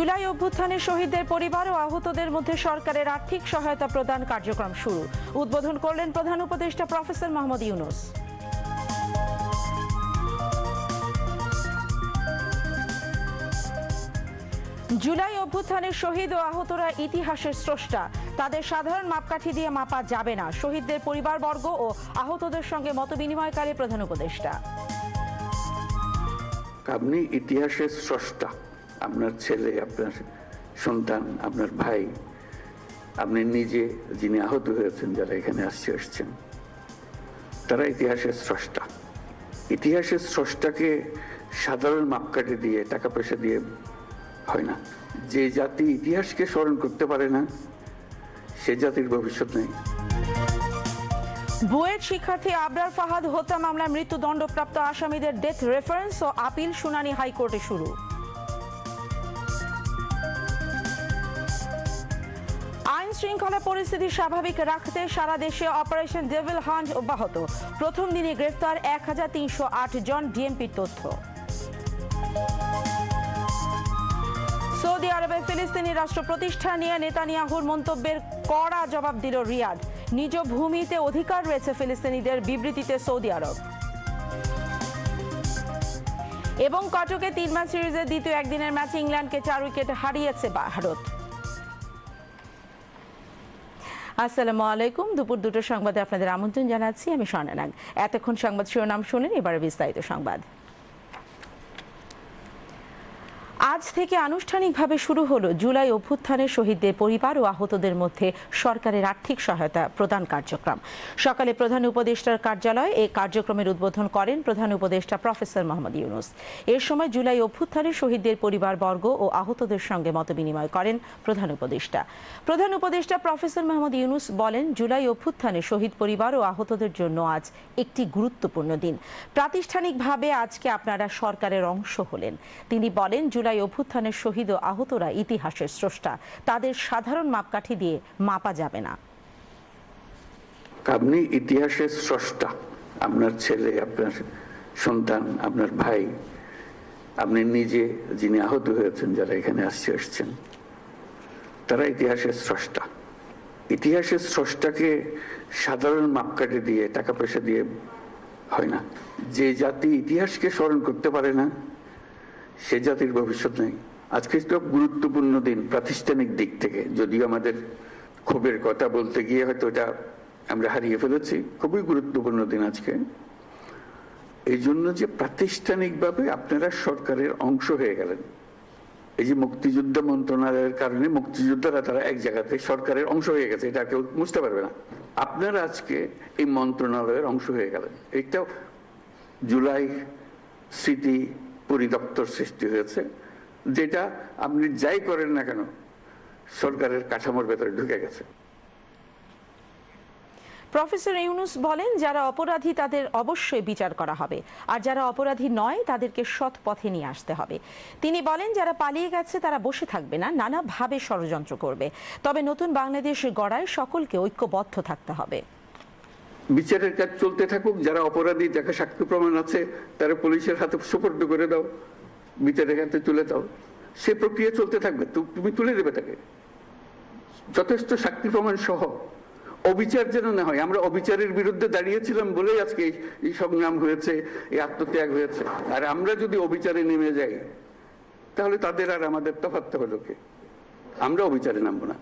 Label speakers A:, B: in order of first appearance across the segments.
A: জুলাই অভ্যুত্থানের শহীদদের পরিবার ও আহতদের মধ্যে সরকারের আর্থিক সহায়তা প্রদান কার্যক্রম শুরু। উদ্বোধন করলেন প্রধান উপদেষ্টা প্রফেসর মোহাম্মদ ইউনুস। জুলাই অভ্যুত্থানের শহীদ ও আহতরা ইতিহাসের স্রষ্টা। তাদের সাধারণ মাপকাঠি দিয়ে মাপা যাবে না। শহীদদের পরিবারবর্গ ও আহতদের সঙ্গে মতবিনিময়কারী প্রধান উপদেষ্টা।
B: আপনি ইতিহাসের স্রষ্টা। আপনার ছেলে, আপনার সন্তান, আপনার ভাই, আপনি নিজে যিনি আহত হয়েছেন, যারা এখানে আসছে এসছেন তারা ইতিহাসের স্রষ্টা। ইতিহাসের স্রষ্টাকে সাধারণ মাপকাঠি দিয়ে, টাকা পয়সা দিয়ে হয় না। যে জাতি ইতিহাসকে স্মরণ করতে পারে না, সে জাতির ভবিষ্যৎ নেই।
A: বুয়েট শিক্ষার্থী আবরার ফাহাদ, হত্যা মামলায় মৃত্যুদণ্ডপ্রাপ্ত আসামিদের ডেথ রেফারেন্স ও আপিল শুনানি হাইকোর্টে শুরু। শৃঙ্খলা পরিস্থিতি স্বাভাবিক রাখতে সারা দেশে অপারেশন ডেভিল হান্ট অব্যাহত। প্রথম দিনে গ্রেফতার এক হাজার তিনশো আট জন ডিএমপির তথ্য। সৌদি আরবে ফিলিস্তিনি রাষ্ট্র প্রতিষ্ঠা নিয়ে নেতানিয়াহুর মন্তব্যের কড়া জবাব দিল রিয়াদ। নিজ ভূমিতে অধিকার রয়েছে ফিলিস্তিনিদের বিবৃতিতে সৌদি আরব। এবং কটকে তিন ম্যাচ সিরিজের দ্বিতীয় একদিনের ম্যাচে ইংল্যান্ডকে চার উইকেট হারিয়েছে ভারত। আসসালামু আলাইকুম। দুপুর দুটো সংবাদে আপনাদের আমন্ত্রণ জানাচ্ছি, আমি স্বর্ণানাগ। এতক্ষণ সংবাদ শিরোনাম শুনেন এবারে বিস্তারিত সংবাদ। আজ থেকে আনুষ্ঠানিকভাবে শুরু হলো জুলাই অভ্যুত্থানের শহীদদের পরিবার ও আহতদের মধ্যে সরকারের আর্থিক সহায়তা প্রদান কার্যক্রম। সকালে প্রধান উপদেষ্টার কার্যালয়ে এই কার্যক্রমের উদ্বোধন করেন প্রধান উপদেষ্টা প্রফেসর মোহাম্মদ ইউনুস। এর সময় জুলাই অভ্যুত্থানের শহীদদের পরিবারবর্গ ও আহতদের সঙ্গে মতবিনিময় করেন প্রধান উপদেষ্টা। প্রধান উপদেষ্টা প্রফেসর মোহাম্মদ ইউনুস বলেন, জুলাই অভ্যুত্থানে শহীদ পরিবার ও আহতদের জন্য আজ একটি গুরুত্বপূর্ণ দিন। প্রাতিষ্ঠানিকভাবে আজকে আপনারা সরকারের অংশ হলেন। তিনি বলেন, জুলাই অভ্যুত্থানের শহীদ ও আহতরা ইতিহাসের স্রষ্টা। তাদের সাধারণ মাপকাঠি দিয়ে মাপা যাবে না।
B: আপনি ইতিহাসের স্রষ্টা, আপনার ছেলে, আপনার সন্তান, আপনার ভাই, আপনি নিজে যিনি আহত হয়েছেন, যারা এখানে আসছে, এসছেন, তারা ইতিহাসের স্রষ্টা। ইতিহাসের স্রষ্টাকে সাধারণ মাপকাঠি দিয়ে, টাকা পয়সা দিয়ে হয় না। যে জাতি ইতিহাসকে স্মরণ করতে পারে না সে জাতির ভবিষ্যৎ নেই। আজকে তো গুরুত্বপূর্ণ দিন, প্রাতিষ্ঠানিক দিক থেকে। যদিও আমাদের ক্ষোভের কথা বলতে গিয়ে হয়তো এটা আমরা হারিয়ে ফেলেছি, খুবই গুরুত্বপূর্ণ দিন আজকে। এই জন্য যে প্রাতিষ্ঠানিকভাবে আপনারা সরকারের অংশ হয়ে গেলেন। এই যে মুক্তিযুদ্ধ মন্ত্রণালয়ের কারণে মুক্তিযোদ্ধারা তারা এক জায়গাতে সরকারের অংশ হয়ে গেছে, এটা কেউ বুঝতে পারবে না। আপনারা আজকে এই মন্ত্রণালয়ের অংশ হয়ে গেলেন। এটা জুলাই স্মৃতি পরিদপ্তর সৃষ্টি হয়েছে, যেটা আপনি যাই করেন না কেন, সরকারের কাঠামোর ভেতরে ঢুকে গেছে।
A: প্রফেসর ইউনুস বলেন, যারা অপরাধী তাদের অবশ্যই বিচার করা হবে, আর যারা অপরাধী নয়, তাদেরকে সৎ পথে নিয়ে আসতে হবে। তিনি বলেন, যারা পালিয়ে গেছে তারা বসে থাকবে না, নানাভাবে ষড়যন্ত্র করবে। তবে নতুন বাংলাদেশ গড়ায় সকলকে ঐক্যবদ্ধ থাকতে হবে।
B: বিচারের কাজ চলতে থাকুক, যারা অপরাধী, যাকে সাক্ষ্য প্রমাণ আছে, তারা পুলিশের হাতে সুপর্দ করে দাও, বিচারের হাতে তুলে দাও। সে প্রক্রিয়া চলতে থাকবে তুমি তুলে দেবে তাকে। যথেষ্ট সাক্ষী প্রমাণ সহ। অবিচার যেন না হয়, আমরা অবিচারের বিরুদ্ধে দাঁড়িয়েছিলাম বলেই আজকে এই- সংগ্রাম হয়েছে, এই আত্মত্যাগ হয়েছে। আর আমরা যদি অবিচারে নেমে যাই, তাহলে তাদের আর আমাদের তফাৎ হলো কি আমরা অবিচারে নামবো না।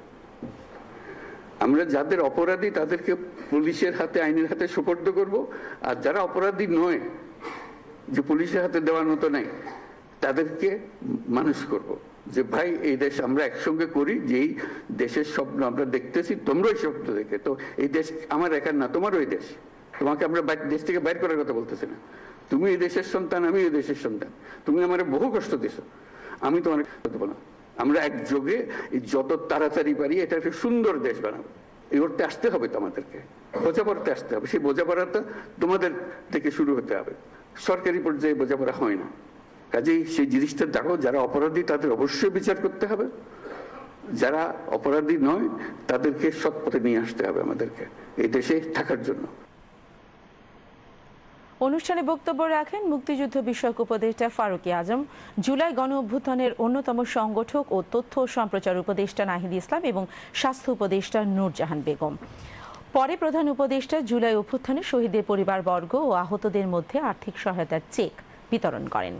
B: আমরা যাদের অপরাধী তাদেরকে পুলিশের হাতে, আইনের হাতে সুপর্দ করব। আর যারা অপরাধী নয়, যে পুলিশের হাতে দেওয়ার মতো নাই, তাদেরকে মানুষ করব। যে ভাই, এই দেশ আমরা একসঙ্গে করি, যেই দেশের স্বপ্ন আমরা দেখতেছি, তোমরাই স্বপ্ন দেখে। তো এই দেশ আমার একার না, তোমারও এই দেশ। তোমাকে আমরা দেশ থেকে বাইর করার কথা বলতেছি না। তুমি এই দেশের সন্তান আমি এই দেশের সন্তান। তুমি আমার বহু কষ্ট দিছো। আমি তোমার দেবো না আমরা একযোগে যত তাড়াতাড়ি পারি এটা একটা সুন্দর দেশ বানাবো। এই করতে আসতে হবে তো আমাদেরকে। বোঝাপড়াতে আসতে হবে। সেই বোঝাপড়াটা তোমাদের থেকে শুরু হতে হবে। সরকারি পর্যায়ে বোঝাপড়া হয় না। কাজেই সেই জিনিসটা দেখো, যারা অপরাধী তাদের অবশ্যই বিচার করতে হবে। যারা অপরাধী নয়, তাদেরকে সৎ পথে নিয়ে আসতে হবে আমাদেরকে। এই দেশে থাকার জন্য।
A: অনুষ্ঠানে বক্তব্য রাখেন মুক্তিযুদ্ধ বিষয়ক উপদেষ্টা ফারুকী আজম, জুলাই গণ অভ্যুত্থানের অন্যতম সংগঠক ও তথ্য সম্প্রচার উপদেষ্টা নাহিদ ইসলাম এবং স্বাস্থ্য উপদেষ্টা নূরজাহান বেগম। পরে প্রধান উপদেষ্টা জুলাই অভ্যুত্থানে শহীদের পরিবারবর্গ ও আহতদের মধ্যে আর্থিক সহায়তার চেক বিতরণ করেন।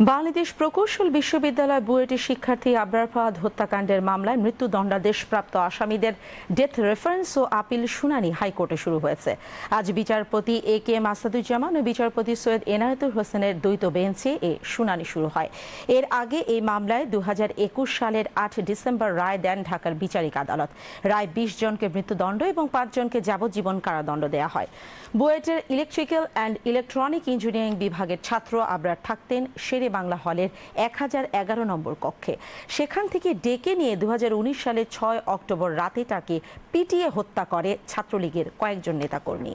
A: বাংলাদেশ প্রকৌশল বিশ্ববিদ্যালয় বুয়েটের শিক্ষার্থী আবরার ফাহাদ হত্যাকাণ্ডের মামলায় মৃত্যুদণ্ডাদেশপ্রাপ্ত আসামিদের ডেথ রেফারেন্স ও আপিল শুনানি হাইকোর্টে শুরু হয়েছে। আজ বিচারপতি এ কে এম আসাদুজ্জামান ও বিচারপতি সৈয়দ এনায়েতুল হোসেনের দ্বৈত বেঞ্চে এ শুনানি শুরু হয়। এর আগে এই মামলায় দু হাজার একুশ সালের আট ডিসেম্বর রায় দেন ঢাকার বিচারিক আদালত। রায় বিশ জনকে মৃত্যুদণ্ড এবং পাঁচজনকে যাবজ্জীবন কারাদণ্ড দেওয়া হয়। বুয়েটের ইলেকট্রিক্যাল অ্যান্ড ইলেকট্রনিক ইঞ্জিনিয়ারিং বিভাগের ছাত্র আবরার থাকতেন শেরে বাংলা হলের এক হাজার এগারো নম্বর কক্ষে। সেখান থেকে ডেকে নিয়ে দু সালে ছয় অক্টোবর রাতে তাকে পিটিয়ে হত্যা করে ছাত্রলীগের কয়েকজন নেতাকর্মী।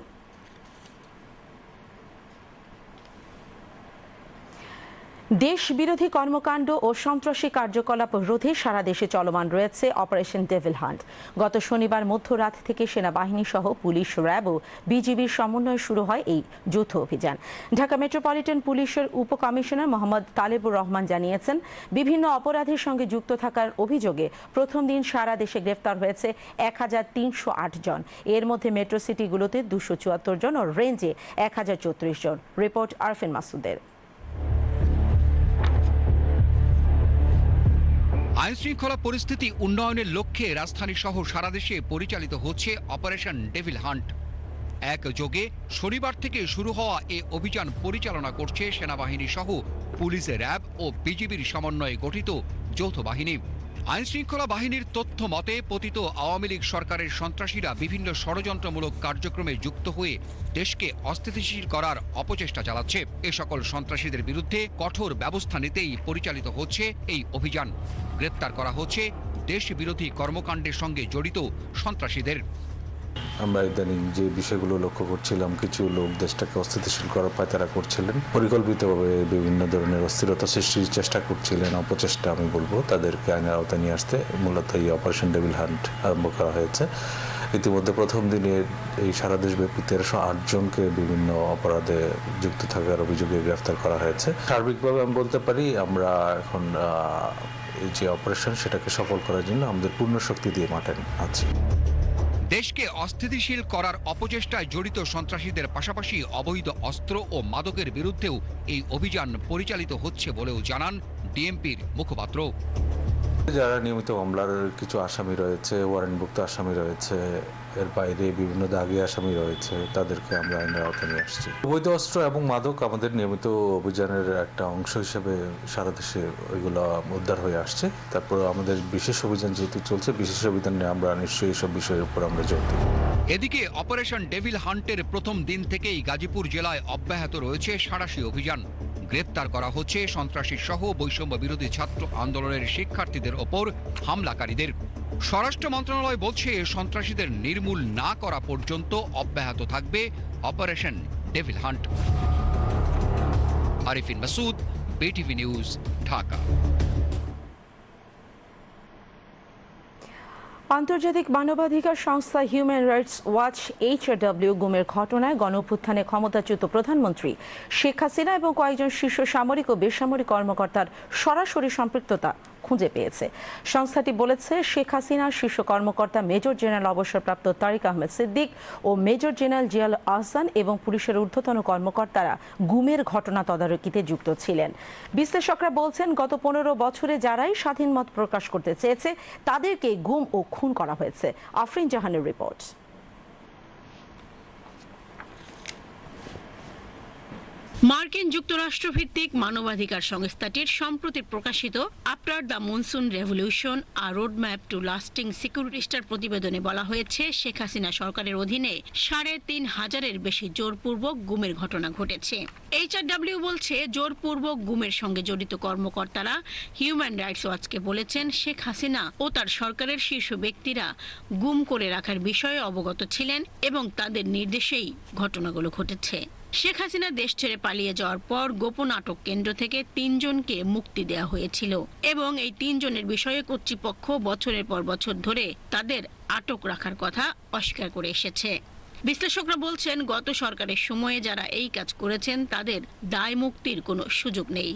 A: দেশ বিরোধী কর্মকাণ্ড ও সন্ত্রাসী কার্যকলাপ রোধে সারা দেশে চলমান রয়েছে অপারেশন ডেভিল হান্ট। গত শনিবার মধ্যরাত থেকে সেনাবাহিনী সহ পুলিশ র্যাব ও বিজিবির সমন্বয়ে শুরু হয় এই যৌথ অভিযান। ঢাকা মেট্রোপলিটন পুলিশের উপকমিশনার মোহাম্মদ তালেবুর রহমান জানিয়েছেন, বিভিন্ন অপরাধের সঙ্গে যুক্ত থাকার অভিযোগে প্রথম দিন সারা দেশে গ্রেফতার হয়েছে এক হাজার তিনশো আট জন। এর মধ্যে মেট্রো সিটিগুলোতে দুশো জন ও রেঞ্জে এক হাজার চৌত্রিশ জন। রিপোর্ট আরফিন মাসুদের।
C: আইন শৃঙ্খলা পরিস্থিতি উন্নয়নের লক্ষ্যে রাজধানী সহ সারা দেশে পরিচালিত হচ্ছে অপারেশন ডেভিল হান্ট। এক যোগে শনিবার থেকে শুরু হওয়া এ অভিযান পরিচালনা করছে সেনাবাহিনী সহ পুলিশ র্যাব ও বিজিবির সমন্বয়ে গঠিত যৌথ বাহিনী। আইন শৃঙ্খলা বাহিনীর তথ্য মতে, পতিত আওয়ামী লীগ সরকারের সন্ত্রাসীরা বিভিন্ন ষড়যন্ত্রমূলক কার্যক্রমে যুক্ত হয়ে দেশকে অস্থিতিশীল করার অপচেষ্টা চালাচ্ছে। এ সকল সন্ত্রাসীদের বিরুদ্ধে কঠোর ব্যবস্থা নিতেই পরিচালিত হচ্ছে এই অভিযান। গ্রেপ্তার করা হচ্ছে দেশ বিরোধী কর্মকাণ্ডের সঙ্গে জড়িত সন্ত্রাসীদের।
D: আমরা ইদানিং যে বিষয়গুলো লক্ষ্য করছিলাম, কিছু লোক দেশটাকে অস্থিতিশীল করার পায় তারা করছিলেন। পরিকল্পিতভাবে বিভিন্ন ধরনের অস্থিরতা সৃষ্টির চেষ্টা করছিলেন, অপচেষ্টা আমি বলব। তাদেরকে আইনের আওতায় নিয়ে আসতে মূলত এই অপারেশন ডেভিল হান্ট আরম্ভ করা হয়েছে। ইতিমধ্যে প্রথম দিনে এই সারা দেশব্যাপী তেরোশো আট জনকে বিভিন্ন অপরাধে যুক্ত থাকার অভিযোগে গ্রেফতার করা হয়েছে। সার্বিকভাবে আমি বলতে পারি, আমরা এখন এই যে অপারেশন সেটাকে সফল করার জন্য আমাদের পূর্ণ শক্তি দিয়ে মাঠে আছি।
C: দেশকে অস্থিতিশীল করার অপচেষ্টায় জড়িত সন্ত্রাসীদের পাশাপাশি অবৈধ অস্ত্র ও মাদকের বিরুদ্ধেও এই অভিযান পরিচালিত হচ্ছে বলেও জানান ডিএমপির মুখপাত্র।
D: যারা নিয়মিত মামলার কিছু আসামি রয়েছে, ওয়ারেন্টভুক্ত আসামি রয়েছে, এর বাইরে বিভিন্ন দাগি আসামি রয়েছে, তাদেরকে আমরা আইনের আওতায় নিয়ে আসছি। অবৈধ অস্ত্র এবং মাদক আমাদের নিয়মিত অভিযানের একটা অংশ হিসেবে সারা দেশে ওইগুলো উদ্ধার হয়ে আসছে। তারপর আমাদের বিশেষ অভিযান যেহেতু চলছে, বিশেষ অভিযানে আমরা নিশ্চয়ই এইসব বিষয়ের উপর আমরা জোর দেব।
C: এদিকে অপারেশন ডেভিল হান্টের প্রথম দিন থেকেই গাজীপুর জেলায় অব্যাহত রয়েছে সাঁড়াশি অভিযান। গ্রেপ্তার করা হচ্ছে। সন্ত্রাসী সহ বৈষম্য বিরোধী ছাত্র আন্দোলনের শিক্ষার্থীদের ওপর হামলাকারীদের। স্বরাষ্ট্র মন্ত্রণালয় বলছে, সন্ত্রাসীদের নির্মূল না করা পর্যন্ত অব্যাহত থাকবে operation devil hunt. Arifin Masud, BTV news, Dhaka.
A: আন্তর্জাতিক মানবাধিকার সংস্থা হিউম্যান রাইটস ওয়াচ এইচআরডব্লিউ গুমের ঘটনায় গণঅভ্যুত্থানে ক্ষমতাচ্যুত প্রধানমন্ত্রী শেখ হাসিনা এবং কয়েকজন শীর্ষ সামরিক ও বেসামরিক কর্মকর্তার সরাসরি সম্পৃক্ততা। খুঁজে পেয়েছে। সংস্থাটি বলেছে, শেখ হাসিনা শীর্ষ কর্মকর্তা মেজর জেনারেল অবসরপ্রাপ্ত তারিক আহমেদ সিদ্দিক ও মেজর জেনারেল জিয়াল আহসান এবং পুলিশের ঊর্ধ্বতন কর্মকর্তারা গুমের ঘটনা তদারকিতে যুক্ত ছিলেন। বিশ্লেষকরা বলছেন, গত পনেরো বছরে যারাই স্বাধীন মত প্রকাশ করতে চেয়েছে, তাদেরকে গুম ও খুন করা হয়েছে। আফরিন জাহানের রিপোর্ট।
E: মার্কিন যুক্তরাষ্ট্র ভিত্তিক মানবাধিকার সংস্থাটির সম্প্রতি প্রকাশিত after the monsoon revolution, a roadmap to lasting সিকিউরিটিস্টার প্রতিবেদনে বলা হয়েছে, শেখ হাসিনা সরকারের অধীনে সাড়ে তিন হাজারের বেশি জোরপূর্বক গুমের ঘটনা ঘটেছে। এইচআরডব্লিউ বলছে, জোরপূর্বক গুমের সঙ্গে জড়িত কর্মকর্তারা হিউম্যান রাইটস ওয়াচকে বলেছেন, শেখ হাসিনা ও তার সরকারের শীর্ষ ব্যক্তিরা গুম করে রাখার বিষয়ে অবগত ছিলেন এবং তাদের নির্দেশেই ঘটনাগুলো ঘটেছে। শেখ হাসিনা দেশ ছেড়ে পালিয়ে যাওয়ার পর গোপন আটক কেন্দ্র থেকে তিনজনকে মুক্তি দেওয়া হয়েছিল এবং এই তিনজনের বিষয়ে কর্তৃপক্ষ বছরের পর বছর ধরে তাদের আটক রাখার কথা অস্বীকার করে এসেছে। বিশ্লেষকরা বলছেন, গত সরকারের সময়ে যারা এই কাজ করেছেন, তাদের দায় মুক্তির কোনো সুযোগ নেই।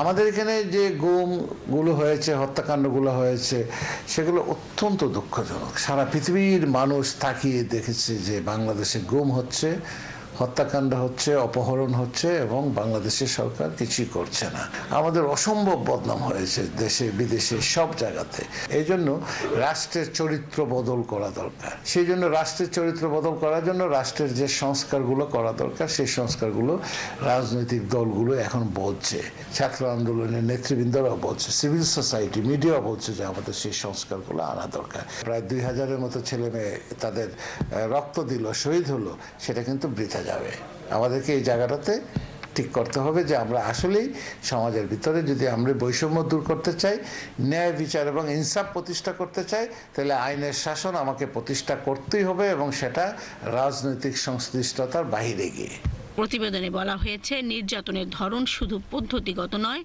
F: আমাদের এখানে যে গুমগুলো হয়েছে, হত্যাকাণ্ডগুলো হয়েছে, সেগুলো অত্যন্ত দুঃখজনক। সারা পৃথিবীর মানুষ তাকিয়ে দেখেছে যে বাংলাদেশে গুম হচ্ছে। হত্যাকাণ্ড হচ্ছে, অপহরণ হচ্ছে এবং বাংলাদেশের সরকার কিছুই করছে না। আমাদের অসম্ভব বদনাম হয়েছে দেশে, বিদেশে, সব জায়গাতে। এই জন্য রাষ্ট্রের চরিত্র বদল করা দরকার। সেই জন্য রাষ্ট্রের চরিত্র বদল করার জন্য রাষ্ট্রের যে সংস্কারগুলো করা দরকার, সেই সংস্কারগুলো রাজনৈতিক দলগুলো এখন বলছে। ছাত্র আন্দোলনের নেতৃবৃন্দরাও বলছে, সিভিল সোসাইটি মিডিয়া বলছে যে আমাদের সেই সংস্কারগুলো আনা দরকার। প্রায় দুই হাজারের মতো ছেলে মেয়ে তাদের রক্ত দিল, শহীদ হলো, সেটা কিন্তু বৃথা যাবে। আমাদেরকে এই জায়গাটাতে ঠিক করতে হবে যে আমরা আসলেই সমাজের ভিতরে যদি আমরা বৈষম্য দূর করতে চাই, ন্যায় বিচার এবং ইনসাফ প্রতিষ্ঠা করতে চাই, তাহলে আইনের শাসন আমাকে প্রতিষ্ঠা করতেই হবে এবং সেটা রাজনৈতিক সংশ্লিষ্টতার বাহিরে গিয়ে।
E: প্রতিবেদনে বলা হয়েছে, নির্যাতনের ধরন শুধু পদ্ধতিগত নয়,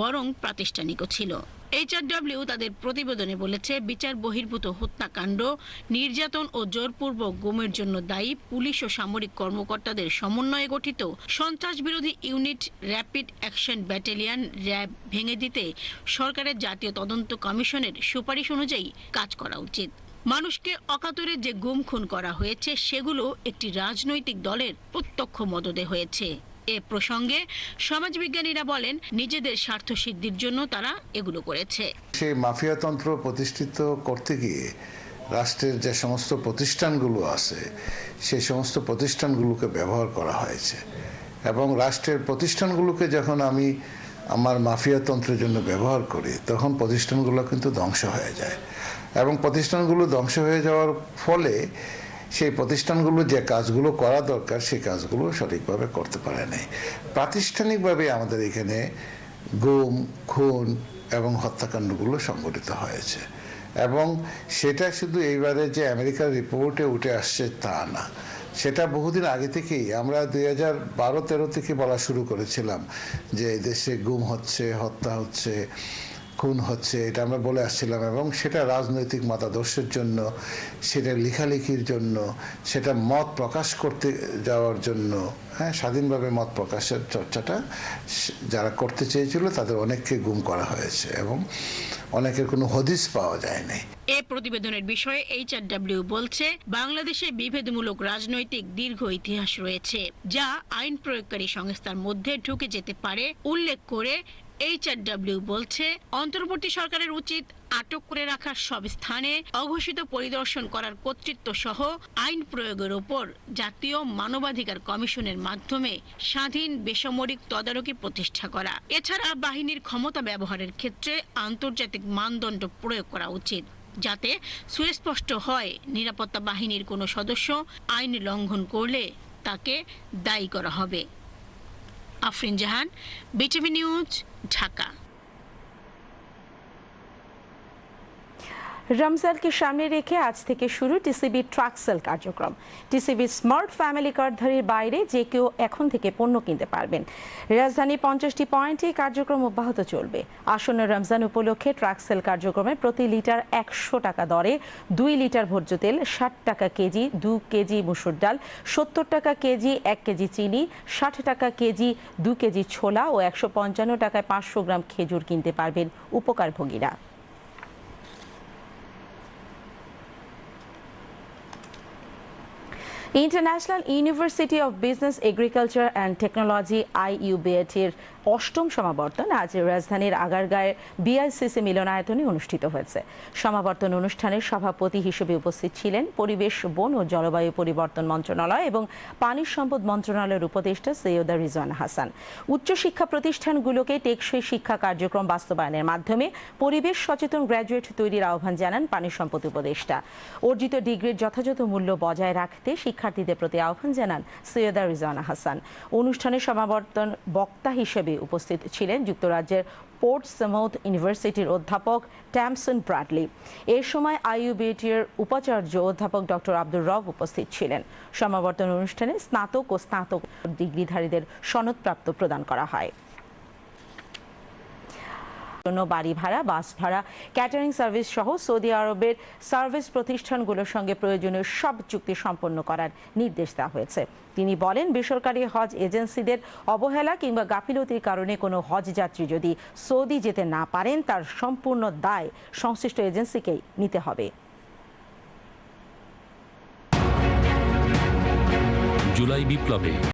E: বরং প্রাতিষ্ঠানিকও ছিল। এইচআরডব্লিউ তাদের প্রতিবেদনে বলেছে, বিচার বহির্ভূত হত্যাকাণ্ড, নির্যাতন ও জোরপূর্বক গুমের জন্য দায়ী পুলিশ ও সামরিক কর্মকর্তাদের সমন্বয়ে গঠিত সন্ত্রাস বিরোধী unit rapid action battalion RAB ভেঙে দিতে সরকারের জাতীয় তদন্ত কমিশনের সুপারিশ অনুযায়ী কাজ করা উচিত। মানুষকে অকাতরে যে গুম খুন করা হয়েছে, সেগুলো একটি রাজনৈতিক দলের প্রত্যক্ষ মদদে হয়েছে। এ প্রসঙ্গে সমাজবিজ্ঞানীরা বলেন, নিজেদের স্বার্থ সিদ্ধির জন্য তারা এগুলো করেছে।
F: সেই মাফিয়াতন্ত্র প্রতিষ্ঠিত করতে গিয়ে রাষ্ট্রের যে সমস্ত প্রতিষ্ঠানগুলো আছে, সেই সমস্ত প্রতিষ্ঠানগুলোকে ব্যবহার করা হয়েছে। এবং রাষ্ট্রের প্রতিষ্ঠানগুলোকে যখন আমি আমার মাফিয়াতন্ত্রের জন্য ব্যবহার করি, তখন প্রতিষ্ঠানগুলো কিন্তু ধ্বংস হয়ে যায়। এবং প্রতিষ্ঠানগুলো ধ্বংস হয়ে যাওয়ার ফলে সেই প্রতিষ্ঠানগুলো যে কাজগুলো করা দরকার, সেই কাজগুলো সঠিকভাবে করতে পারে নাই। প্রাতিষ্ঠানিকভাবে আমাদের এখানে গুম, খুন এবং হত্যাকাণ্ডগুলো সংঘটিত হয়েছে। এবং সেটা শুধু এইবারে যে আমেরিকার রিপোর্টে উঠে আসছে তা না। সেটা বহুদিন আগে থেকেই আমরা দুই হাজার বারো তেরো থেকে বলা শুরু করেছিলাম যে দেশে গুম হচ্ছে, হত্যা হচ্ছে। খুন হচ্ছে, এটা আমরা বলে আসছিলাম, এবং সেটা রাজনৈতিক মতাদর্শের জন্য, সেটা লেখালেখির জন্য, সেটা মত প্রকাশ করতে যাওয়ার জন্য হ্যাঁ স্বাধীনভাবে মত প্রকাশের চর্চাটা যারা করতে চেয়েছিল, তাদের অনেককে গুম করা হয়েছে, এবং অনেকের কোনো হদিস পাওয়া যায়নি।
E: এ প্রতিবেদনের বিষয়ে এইচআরডব্লিউ বলছে, বাংলাদেশে বিভেদমূলক রাজনৈতিক দীর্ঘ ইতিহাস রয়েছে, যা আইন প্রয়োগকারী সংস্থার মধ্যে ঢুকে যেতে পারে, উল্লেখ করে এইচআরডব্লিউ বলছে, অন্তর্বর্তী সরকারের উচিত আটক করে রাখার সব স্থানে অঘোষিত পরিদর্শন করার কর্তৃত্ব সহ আইন প্রয়োগের ওপর জাতীয় মানবাধিকার কমিশনের মাধ্যমে স্বাধীন বেসামরিক তদারকি প্রতিষ্ঠা করা। এছাড়া বাহিনীর ক্ষমতা ব্যবহারের ক্ষেত্রে আন্তর্জাতিক মানদণ্ড প্রয়োগ করা উচিত, যাতে সুস্পষ্ট হয় নিরাপত্তা বাহিনীর কোনো সদস্য আইন লঙ্ঘন করলে তাকে দায়ী করা হবে। Afrin Jahan BTV news Dhaka.
A: রমজানকে সামনে রেখে আজ থেকে শুরু টিসিবি ট্রাক সেল কার্যক্রম। টিসিবি স্মার্ট ফ্যামিলি কার্ডধারীর বাইরে যে কেউ এখন থেকে পণ্য কিনতে পারবেন। রাজধানী পঞ্চাশটি পয়েন্টে কার্যক্রম অব্যাহত চলবে। আসন্ন রমজান উপলক্ষে ট্রাক সেল কার্যক্রমে প্রতি লিটার একশো টাকা দরে দুই লিটার ভোজ্য তেল, ষাট টাকা কেজি দু কেজি মুসুর ডাল, সত্তর টাকা কেজি এক কেজি চিনি, ষাট টাকা কেজি দু কেজি ছোলা ও একশো পঞ্চান্ন টাকায় পাঁচশো গ্রাম খেজুর কিনতে পারবেন উপকারভোগীরা। International university of business agriculture and technology আইইউবিএটির অষ্টম সমাবর্তন আজ রাজধানীর আগারগাঁয়ের বিআইসিসি মিলনায়তনে অনুষ্ঠিত হয়েছে। সমাবর্তন অনুষ্ঠানের সভাপতি হিসেবে উপস্থিত ছিলেন পরিবেশ, বন ও জলবায়ু পরিবর্তন মন্ত্রণালয় এবং পানি সম্পদ মন্ত্রণালয়ের উপদেষ্টা সৈয়দা রিজওয়ান হাসান। উচ্চশিক্ষা প্রতিষ্ঠানগুলোকে টেকসই শিক্ষা কার্যক্রম বাস্তবায়নের মাধ্যমে পরিবেশ সচেতন গ্র্যাজুয়েট তৈরির আহ্বান জানান পানি সম্পদ উপদেষ্টা। অর্জিত ডিগ্রির যথাযথ মূল্য বজায় রাখতে শিক্ষার্থীদের প্রতি আহ্বান জানান সৈয়দা রিজওয়ানা হাসান। অনুষ্ঠানে সমাবর্তন বক্তা হিসেবে উপস্থিত ছিলেন যুক্তরাজ্যের পোর্ট সামাউথ ইউনিভার্সিটির অধ্যাপক ট্যামসন ব্রাডলি এ সময় আইইউবিটির উপাচার্য অধ্যাপক ডক্টর আব্দুর রব উপস্থিত ছিলেন। সমাবর্তন অনুষ্ঠানে স্নাতক ও স্নাতক ডিগ্রিধারীদের সনদপ্রাপ্ত প্রদান করা হয়। জন্য বাড়ি ভাড়া, বাস ভাড়া ক্যাটারিং সার্ভিস সহ সৌদি আরবের সার্ভিস প্রতিষ্ঠানগুলোর সঙ্গে প্রয়োজনীয় সব চুক্তি সম্পন্ন করার নির্দেশ দেওয়া হয়েছে। তিনি বলেন, বেসরকারি হজ এজেন্সিদের অবহেলা কিংবা গাফিলতির কারণে কোনো হজ যাত্রী যদি সৌদি যেতে না পারেন, তার সম্পূর্ণ দায় সংশ্লিষ্ট এজেন্সিকেই নিতে হবে।
G: জুলাই বিপ্লবে